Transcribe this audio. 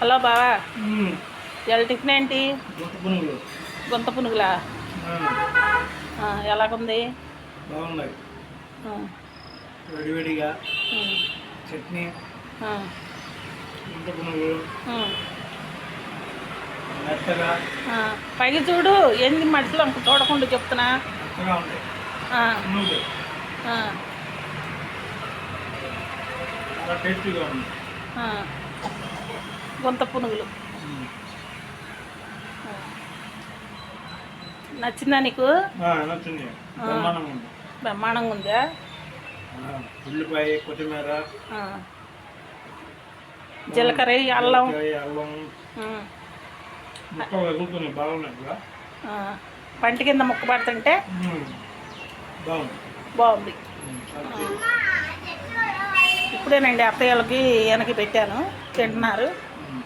Hello బావా. ఇవాళ tiffin ఏంటి? గుంత పునుగులా. ఎలాగుంది? బాగున్నాయి. వేడివేడిగా. చట్నీ. గుంట పునుగులు. మెత్తగా. పైకి చూడు ఏంది మధ్యలో ఇంక చూడకుండా చెప్తున్నా? టేస్టీగా ఉంది. గుంత పునుగులు. నచ్చిందా నీకు? బ్రహ్మాండంగా ఉంది. ఉల్లిపాయ కొత్తిమీర. జీలకర్ర అల్లం. పంట కింద ముక్క పడుతుంటే. బాగుంది. ఇప్పుడేనండి అత్తయ్యలకి వెనక్కి పెట్టాను. తింటున్నారు.